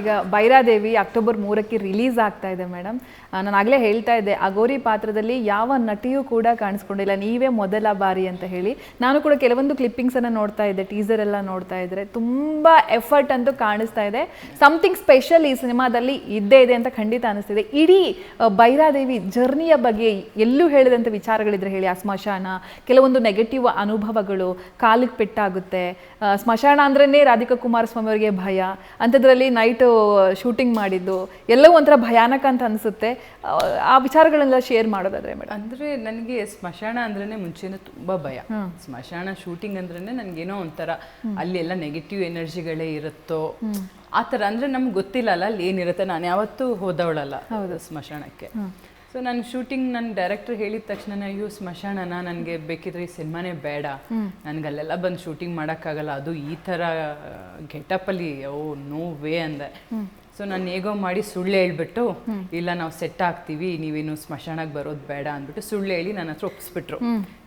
ಈಗ ಬೈರಾದೇವಿ ಅಕ್ಟೋಬರ್ ಮೂರಕ್ಕೆ ರಿಲೀಸ್ ಆಗ್ತಾ ಇದೆ, ಮೇಡಮ್. ನಾನು ಆಗಲೇ ಹೇಳ್ತಾ ಇದ್ದೆ, ಅಗೋರಿ ಪಾತ್ರದಲ್ಲಿ ಯಾವ ನಟಿಯೂ ಕೂಡ ಕಾಣಿಸ್ಕೊಂಡಿಲ್ಲ. ನೀವೇ ಮೊದಲ ಬಾರಿ ಅಂತ ಹೇಳಿ. ನಾನು ಕೂಡ ಕೆಲವೊಂದು ಕ್ಲಿಪ್ಪಿಂಗ್ಸನ್ನು ನೋಡ್ತಾ ಇದ್ದೆ ಟೀಸರ್ ಎಲ್ಲ ನೋಡ್ತಾ ಇದ್ದರೆ ತುಂಬ ಎಫರ್ಟ್ ಅಂತೂ ಕಾಣಿಸ್ತಾ ಇದೆ. ಸಮಥಿಂಗ್ ಸ್ಪೆಷಲ್ ಈ ಸಿನಿಮಾದಲ್ಲಿ ಇದ್ದೇ ಇದೆ ಅಂತ ಖಂಡಿತ ಅನಿಸ್ತಿದೆ. ಇಡೀ ಬೈರಾದೇವಿ ಜರ್ನಿಯ ಬಗ್ಗೆ ಎಲ್ಲೂ ಹೇಳಿದಂಥ ವಿಚಾರಗಳಿದ್ರೆ ಹೇಳಿ ಅಸ್ಮಶಾನ ಕೆಲವೊಂದು ನೆಗೆಟಿವ್ ಅನುಭವಗಳು ಕಾಲಿಗೆ ಪೆಟ್ಟಾಗುತ್ತೆ. ಸ್ಮಶಾನ ಅಂದ್ರೇ ರಾಧಿಕಾ ಕುಮಾರಸ್ವಾಮಿ ಅವರಿಗೆ ಭಯ. ಅಂಥದ್ರಲ್ಲಿ ನೈಟ್ ಶೂಟಿಂಗ್ ಮಾಡಿದ್ದು. ಎಲ್ಲವೂ ಒಂಥರ ಭಯಾನಕ ಅಂತ ಅನಿಸುತ್ತೆ. ಆ, ವಿಚಾರಗಳನ್ನೆಲ್ಲ ವಿಚಾರಗಳೆಲ್ಲ ಶೇರ್ ಮಾಡೋದಾದ್ರೆ ಮೇಡಮ್ ಅಂದ್ರೆ ನನಗೆ ಸ್ಮಶಾನ ಅಂದ್ರೇನೆ ಮುಂಚೆನೂ ತುಂಬಾ ಭಯ. ಸ್ಮಶಾನ ಶೂಟಿಂಗ್ ಅಂದ್ರೇನೆ ನನಗೇನೋ ಒಂಥರ ಅಲ್ಲಿ ಎಲ್ಲ ನೆಗೆಟಿವ್ ಎನರ್ಜಿಗಳೇ ಇರುತ್ತೋ. ಆ ಥರ ಅಂದ್ರೆ ನಮ್ಗೆ ಗೊತ್ತಿಲ್ಲ ಅಲ್ಲ ಅಲ್ಲಿ ಏನಿರುತ್ತೆ. ನಾನು ಯಾವತ್ತೂ ಹೋದವಳಲ್ಲ ಸ್ಮಶಾನಕ್ಕೆ. ಸೊ ನಾನು ಶೂಟಿಂಗ್ ನನ್ನ ಡೈರೆಕ್ಟರ್ ಹೇಳಿದ ತಕ್ಷಣ ಅಯ್ಯೋ ಸ್ಮಶಾನನ ನನಗೆ ಬೇಕಿದ್ರೆ ಈ ಸಿನಿಮಾನೇ ಬೇಡ. ನನಗೆ ಅಲ್ಲೆಲ್ಲ ಬಂದು ಶೂಟಿಂಗ್ ಮಾಡೋಕ್ಕಾಗಲ್ಲ. ಅದು ಈ ಥರ ಗೆಟಪ್ಪಲ್ಲಿ ಓ ನೋ ವೇ ಅಂದೆ. ಸೊ ನಾನು ಹೇಗೋ ಮಾಡಿ ಸುಳ್ಳು ಹೇಳ್ಬಿಟ್ಟು ಇಲ್ಲ ನಾವು ಸೆಟ್ ಆಗ್ತೀವಿ ನೀವೇನು ಸ್ಮಶಾನಕ್ಕೆ ಬರೋದು ಬೇಡ ಅಂದ್ಬಿಟ್ಟು ಸುಳ್ಳು ಹೇಳಿ ನನ್ನ ಹತ್ರ ಒಪ್ಪಿಸ್ಬಿಟ್ರು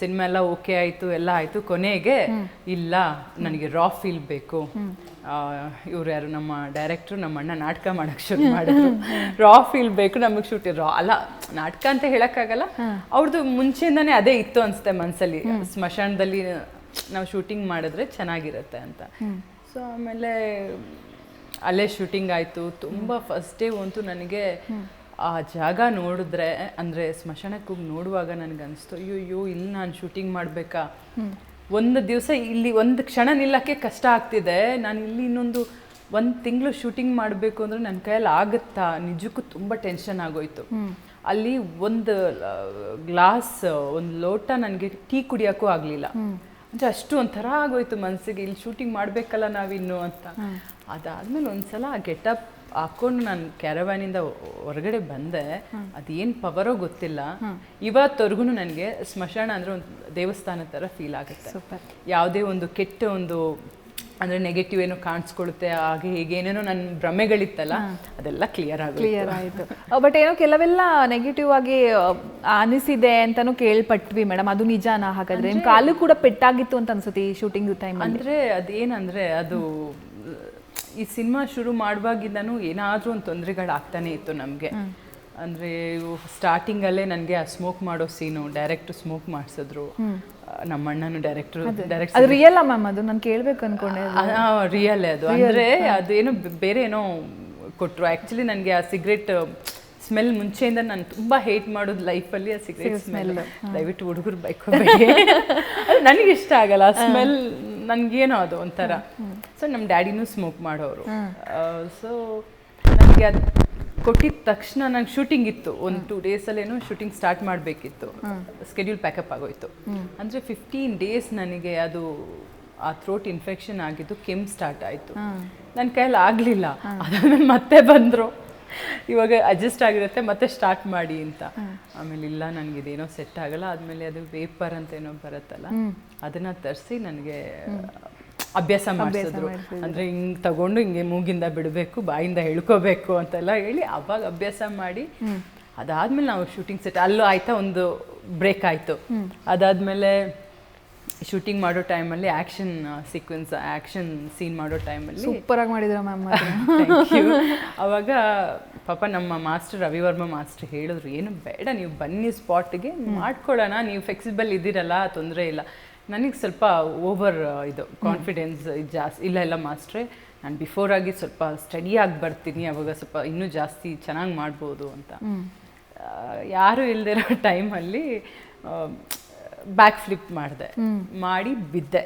ಸಿನಿಮಾ ಎಲ್ಲ ಓಕೆ ಆಯಿತು ಎಲ್ಲ ಆಯಿತು. ಕೊನೆಗೆ ಇಲ್ಲ ನನಗೆ ರಾ ಫೀಲ್ ಬೇಕು. ಇವ್ರು ಯಾರು ನಮ್ಮ ಡೈರೆಕ್ಟ್ರು ನಮ್ಮ ಅಣ್ಣ ನಾಟಕ ಮಾಡೋಕ್ಕೆ ಶುರು ಮಾಡಿದ್ರು. ರಾ ಫೀಲ್ ಬೇಕು ನಮಗೆ ಶೂಟ್ ರಾ ಅಲ್ಲ ನಾಟಕ ಅಂತ ಹೇಳೋಕ್ಕಾಗಲ್ಲ. ಅವ್ರದ್ದು ಮುಂಚೆಯಿಂದನೇ ಅದೇ ಇತ್ತು ಅನಿಸುತ್ತೆ ಮನಸ್ಸಲ್ಲಿ ಸ್ಮಶಾನದಲ್ಲಿ ನಾವು ಶೂಟಿಂಗ್ ಮಾಡಿದ್ರೆ ಚೆನ್ನಾಗಿರುತ್ತೆ ಅಂತ. ಸೊ ಆಮೇಲೆ ಅಲ್ಲೇ ಶೂಟಿಂಗ್ ಆಯಿತು. ತುಂಬ ಫಸ್ಟ್ ಡೇ ಅಂತೂ ನನಗೆ ಆ ಜಾಗ ನೋಡಿದ್ರೆ ಅಂದರೆ ಸ್ಮಶಾನಕ್ಕೆ ಹೋಗಿ ನೋಡುವಾಗ ನನಗೆ ಅನಿಸ್ತು ಅಯ್ಯೋ ಅಯ್ಯೋ ಇಲ್ಲಿ ನಾನು ಶೂಟಿಂಗ್ ಮಾಡಬೇಕಾ? ಒಂದು ದಿವಸ ಇಲ್ಲಿ ಒಂದು ಕ್ಷಣ ನಿಲ್ಲಕ್ಕೆ ಕಷ್ಟ ಆಗ್ತಿದೆ. ನಾನು ಇಲ್ಲಿ ಇನ್ನೊಂದು ಒಂದು ತಿಂಗಳು ಶೂಟಿಂಗ್ ಮಾಡಬೇಕು ಅಂದ್ರೆ ನನ್ನ ಕೈಯಲ್ಲಿ ಆಗುತ್ತಾ? ನಿಜಕ್ಕೂ ತುಂಬ ಟೆನ್ಷನ್ ಆಗೋಯ್ತು. ಅಲ್ಲಿ ಒಂದು ಗ್ಲಾಸ್ ಒಂದು ಲೋಟ ನನಗೆ ಟೀ ಕುಡಿಯೋಕ್ಕೂ ಆಗಲಿಲ್ಲ. ಅಂದರೆ ಅಷ್ಟು ಒಂಥರ ಆಗೋಯ್ತು ಮನಸ್ಸಿಗೆ ಇಲ್ಲಿ ಶೂಟಿಂಗ್ ಮಾಡಬೇಕಲ್ಲ ನಾವಿನ್ನು? ಅಂತ. ಅದಾದ್ಮೇಲೆ ಒಂದ್ಸಲ ಆ ಗೆಟಪ್ ಹಾಕೊಂಡು ನಾನು ಕ್ಯಾರವ್ಯಾನಿಂದ ಹೊರಗಡೆ ಬಂದೆ. ಅದೇನು ಪವರೋ ಗೊತ್ತಿಲ್ಲ. ಇವತ್ತವರೆಗೂ ನನಗೆ ಸ್ಮಶಾನ ಅಂದರೆ ಒಂದು ದೇವಸ್ಥಾನ ಥರ ಫೀಲ್ ಆಗುತ್ತೆ. ಯಾವುದೇ ಒಂದು ಕೆಟ್ಟ ಒಂದು ಅಂದರೆ ನೆಗೆಟಿವ್ ಏನೋ ಕಾಣಿಸ್ಕೊಳುತ್ತೆ ಹಾಗೆ ಹೀಗೆ ಏನೇನೋ ನನ್ನ ಭ್ರಮೆಗಳಿತ್ತಲ್ಲ ಅದೆಲ್ಲ ಕ್ಲಿಯರ್ ಆಗುತ್ತೆ ಕ್ಲಿಯರ್ ಆಯಿತು. ಬಟ್ ಏನೋ ಕೆಲವೆಲ್ಲ ನೆಗೆಟಿವ್ ಆಗಿ ಅನಿಸಿದೆ ಅಂತಾನು ಕೇಳ್ಪಟ್ವಿ ಮೇಡಮ್ ಅದು ನಿಜಾನ ಹಾಗಾದ್ರೆ? ಕಾಲು ಕೂಡ ಪೆಟ್ಟಾಗಿತ್ತು ಅಂತ ಅನ್ಸುತ್ತೆ ಈ ಶೂಟಿಂಗ್ ಟೈಮ್ ಅಂದ್ರೆ ಅದೇನಂದ್ರೆ ಅದು ಈ ಸಿನಿಮಾ ಶುರು ಮಾಡುವಾಗಿಂದನೂ ಏನಾದ್ರೂ ಒಂದು ತೊಂದರೆಗಳಾಗ್ತಾನೆ ಇತ್ತು ನಮಗೆ. ಅಂದ್ರೆ ಸ್ಟಾರ್ಟಿಂಗಲ್ಲೇ ನನಗೆ ಆ ಸ್ಮೋಕ್ ಮಾಡೋ ಸೀನು ಡೈರೆಕ್ಟ್ ಸ್ಮೋಕ್ ಮಾಡಿಸಿದ್ರು. ನಮ್ಮ ಅಣ್ಣನು ಡೈರೆಕ್ಟರ್ ಡೈರೆಕ್ಟ್ ಅದು. ರಿಯಲ್ ಮ್ಯಾಮ್ ಅದು? ನಾನು ಕೇಳಬೇಕು ಅನ್ಕೊಂಡೆ ರಿಯಲ್ ಅದು. ಅಂದ್ರೆ ಅದೇನೋ ಬೇರೆ ಏನೋ ಕೊಟ್ಟರು ಆ್ಯಕ್ಚುಲಿ ನನಗೆ ಆ ಸಿಗರೆಟ್ ಸ್ಮೆಲ್ ಮುಂಚೆಯಿಂದ ನಾನು ತುಂಬಾ ಹೇಟ್ ಮಾಡೋದು ಲೈಫಲ್ಲಿ ಆ ಸಿಗರೆಟ್ ಸ್ಮೆಲ್ ದಯವಿಟ್ಟು ಹುಡುಗರು ಬೈಕೋಬೇಕು ನನಗೆ ಇಷ್ಟ ಆಗಲ್ಲ. ಆ ಸ್ಮೆಲ್ ನನಗೇನೋ ಅದು ಒಂಥರ. ಸೊ ನಮ್ಮ ಡ್ಯಾಡಿನೂ ಸ್ಮೋಕ್ ಮಾಡೋರು. ಸೊ ನನಗೆ ಅದು ಕೊಟ್ಟಿದ ತಕ್ಷಣ ನಂಗೆ ಶೂಟಿಂಗ್ ಇತ್ತು. ಒಂದು ಟೂ ಡೇಸಲ್ಲೇನೋ ಶೂಟಿಂಗ್ ಸ್ಟಾರ್ಟ್ ಮಾಡಬೇಕಿತ್ತು. ಸ್ಕೆಡ್ಯೂಲ್ ಪ್ಯಾಕಪ್ ಆಗೋಯ್ತು. ಅಂದರೆ ಫಿಫ್ಟೀನ್ ಡೇಸ್ ನನಗೆ ಅದು ಆ ಥ್ರೋಟ್ ಇನ್ಫೆಕ್ಷನ್ ಆಗಿದ್ದು ಕೆಮ್ಮು ಸ್ಟಾರ್ಟ್ ಆಯಿತು. ನನ್ನ ಕೈಯಲ್ಲಿ ಆಗಲಿಲ್ಲ. ಅದನ್ನು ಮತ್ತೆ ಬಂದರು. ಇವಾಗ ಅಡ್ಜಸ್ಟ್ ಆಗಿರುತ್ತೆ ಮತ್ತೆ ಸ್ಟಾರ್ಟ್ ಮಾಡಿ ಅಂತ. ಆಮೇಲೆ ಇಲ್ಲ ನನಗೆ ಇದೇನೋ ಸೆಟ್ ಆಗಲ್ಲ. ಆದಮೇಲೆ ಅದು ವೇಪರ್ ಅಂತ ಏನೋ ಬರುತ್ತಲ್ಲ ಅದನ್ನ ತರಿಸಿ ನನಗೆ ಅಭ್ಯಾಸ ಮಾಡಿಸಿದ್ರು. ಅಂದ್ರೆ ಹಿಂಗ್ ತಗೊಂಡು ಹಿಂಗೆ ಮೂಗಿಂದ ಬಿಡಬೇಕು ಬಾಯಿಂದ ಹೇಳ್ಕೋಬೇಕು ಅಂತೆಲ್ಲ ಹೇಳಿ ಅವಾಗ ಅಭ್ಯಾಸ ಮಾಡಿ ಅದಾದ್ಮೇಲೆ ನಾವು ಶೂಟಿಂಗ್ ಸೆಟ್ ಅಲ್ಲೂ ಆಯ್ತಾ ಒಂದು ಬ್ರೇಕ್ ಆಯ್ತು. ಅದಾದ್ಮೇಲೆ ಶೂಟಿಂಗ್ ಮಾಡೋ ಟೈಮಲ್ಲಿ ಆ್ಯಕ್ಷನ್ ಸೀಕ್ವೆನ್ಸ್ ಆ್ಯಕ್ಷನ್ ಸೀನ್ ಮಾಡೋ ಟೈಮಲ್ಲಿ ಸೂಪರಾಗಿ ಮಾಡಿದ್ರ ಮ್ಯಾಮ್. ಅವಾಗ ಪಾಪ ನಮ್ಮ ಮಾಸ್ಟರ್ ರವಿವರ್ಮ ಮಾಸ್ಟರ್ ಹೇಳಿದ್ರು ಏನು ಬೇಡ ನೀವು ಬನ್ನಿ ಸ್ಪಾಟ್ಗೆ ಮಾಡ್ಕೊಳ್ಳೋಣ ನೀವು ಫ್ಲೆಕ್ಸಿಬಲ್ ಇದ್ದೀರಲ್ಲ ತೊಂದರೆ ಇಲ್ಲ. ನನಗೆ ಸ್ವಲ್ಪ ಓವರ್ ಇದು ಕಾನ್ಫಿಡೆನ್ಸ್ ಜಾಸ್ತಿ ಇಲ್ಲ ಇಲ್ಲ ಮಾಸ್ಟ್ರೆ ನಾನು ಬಿಫೋರ್ ಆಗಿ ಸ್ವಲ್ಪ ಸ್ಟಡಿ ಆಗಿ ಬರ್ತೀನಿ ಅವಾಗ ಸ್ವಲ್ಪ ಇನ್ನೂ ಜಾಸ್ತಿ ಚೆನ್ನಾಗಿ ಮಾಡ್ಬೋದು ಅಂತ. ಯಾರು ಯಾರು ಇಲ್ದಿರೋ ಟೈಮಲ್ಲಿ ಬ್ಯಾಕ್ ಫ್ಲಿಪ್ ಮಾಡಿದೆ. ಮಾಡಿ ಬಿದ್ದೆ.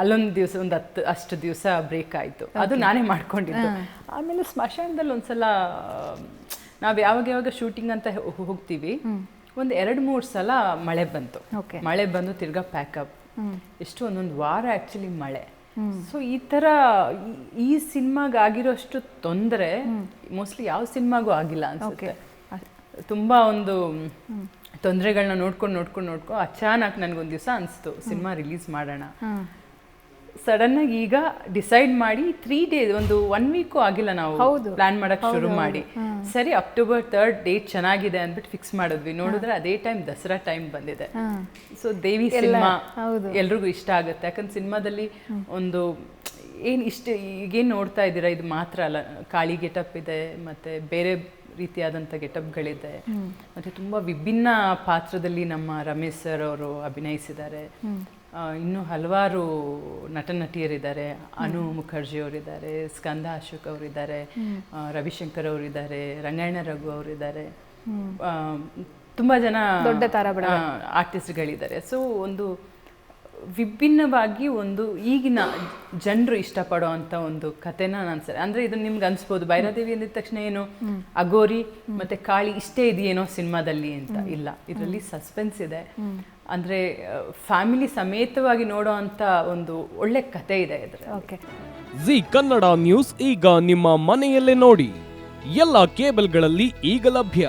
ಅಲ್ಲೊಂದು ದಿವಸ ಒಂದು ಹತ್ತು ಅಷ್ಟು ದಿವಸ ಬ್ರೇಕ್ ಆಯಿತು. ಅದು ನಾನೇ ಮಾಡ್ಕೊಂಡಿದ್ದೆ. ಆಮೇಲೆ ಸ್ಮಶಾನದಲ್ಲಿ ಒಂದ್ಸಲ ನಾವು ಯಾವಾಗ ಯಾವಾಗ ಶೂಟಿಂಗ್ ಅಂತ ಹೋಗ್ತೀವಿ ಒಂದು ಎರಡು ಮೂರು ಸಲ ಮಳೆ ಬಂತು. ಮಳೆ ಬಂದು ತಿರ್ಗಾ ಪ್ಯಾಕಪ್ ಎಷ್ಟು ಒಂದೊಂದು ವಾರ ಆ್ಯಕ್ಚುಲಿ ಮಳೆ. ಸೊ ಈ ಥರ ಈ- ಸಿನಿಮಾಗಾಗಿರೋಷ್ಟು ತೊಂದರೆ ಮೋಸ್ಟ್ಲಿ ಯಾವ ಸಿನಿಮಾಗೂ ಆಗಿಲ್ಲ ಅನ್ಸುತ್ತೆ. ತುಂಬ ಒಂದು ತೊಂದರೆಗಳನ್ನ ನೋಡ್ಕೊಂಡು ನೋಡ್ಕೊಂಡು ನೋಡ್ಕೊಂಡು ಅಚಾನಕ್ ನನಗೊಂದು ದಿವಸ ಅನಿಸ್ತು. ಸಿನಿಮಾ ರಿಲೀಸ್ ಮಾಡೋಣ. ಸಡನ್ ಆಗಿ ಈಗ ಡಿಸೈಡ್ ಮಾಡಿ ತ್ರೀ ಡೇಸ್ ಒಂದು ಒನ್ ವೀಕು ಆಗಿಲ್ಲ ನಾವು ಪ್ಲಾನ್ ಮಾಡಕ್ ಶುರು ಮಾಡಿ. ಸರಿ ಅಕ್ಟೋಬರ್ ತರ್ಡ್ ಡೇಟ್ ಚೆನ್ನಾಗಿದೆ ಅಂದ್ಬಿಟ್ಟು ಫಿಕ್ಸ್ ಮಾಡಿದ್ವಿ. ನೋಡಿದ್ರೆ ಅದೇ ಟೈಮ್ ದಸರಾ ಟೈಮ್ ಬಂದಿದೆ. ಸೊ ದೇವಿ ಸಿನಿಮಾ ಎಲ್ರಿಗೂ ಇಷ್ಟ ಆಗುತ್ತೆ. ಯಾಕಂದ್ರೆ ಸಿನಿಮಾದಲ್ಲಿ ಒಂದು ಏನು ಇಷ್ಟ ಈಗೇನು ನೋಡ್ತಾ ಇದ್ದೀರಾ? ಇದು ಮಾತ್ರ ಅಲ್ಲ. ಕಾಳಿ ಗೆಟಪ್ ಇದೆ ಮತ್ತೆ ಬೇರೆ ರೀತಿಯಾದಂಥ ಗೆಟಪ್ಗಳಿದೆ ಮತ್ತೆ ತುಂಬ ವಿಭಿನ್ನ ಪಾತ್ರದಲ್ಲಿ ನಮ್ಮ ರಮೇಶ್ ಸರ್ ಅವರು ಅಭಿನಯಿಸಿದ್ದಾರೆ. ಇನ್ನೂ ಹಲವಾರು ನಟ ನಟಿಯರಿದ್ದಾರೆ ಅನು ಮುಖರ್ಜಿ ಅವರಿದ್ದಾರೆ ಸ್ಕಂದ ಅಶೋಕ್ ಅವರಿದ್ದಾರೆ ರವಿಶಂಕರ್ ಅವರಿದ್ದಾರೆ ರಂಗಾಯಣ ರಘು ಅವರಿದ್ದಾರೆ. ತುಂಬ ಜನ ದೊಡ್ಡ. ಆರ್ಟಿಸ್ಟ್ಗಳಿದ್ದಾರೆ ಸೊ ಒಂದು ವಿಭಿನ್ನವಾಗಿ ಒಂದು ಈಗಿನ ಜನರು ಇಷ್ಟಪಡೋ ಅಂತ ಒಂದು ಕಥೆನ ನಾನು ಸರಿ ಅಂದ್ರೆ ಇದು ನಿಮ್ಗೆ ಅನ್ಸ್ಬೋದು. ಭೈರಾದೇವಿ ಅಂದಿದ ತಕ್ಷಣ ಏನು? ಅಗೋರಿ ಮತ್ತೆ ಕಾಳಿ ಇಷ್ಟೇ ಇದೆಯೇನೋ ಸಿನಿಮಾದಲ್ಲಿ ಅಂತ. ಇಲ್ಲ ಇದರಲ್ಲಿ ಸಸ್ಪೆನ್ಸ್ ಇದೆ. ಅಂದ್ರೆ ಫ್ಯಾಮಿಲಿ ಸಮೇತವಾಗಿ ನೋಡೋ ಅಂತ ಒಂದು ಒಳ್ಳೆ ಕತೆ ಇದೆ ಇದ್ರೆ ಓಕೆ. ಜಿ ಕನ್ನಡ ನ್ಯೂಸ್ ಈಗ ನಿಮ್ಮ ಮನೆಯಲ್ಲೇ ನೋಡಿ. ಎಲ್ಲ ಕೇಬಲ್ಗಳಲ್ಲಿ ಈಗ ಲಭ್ಯ.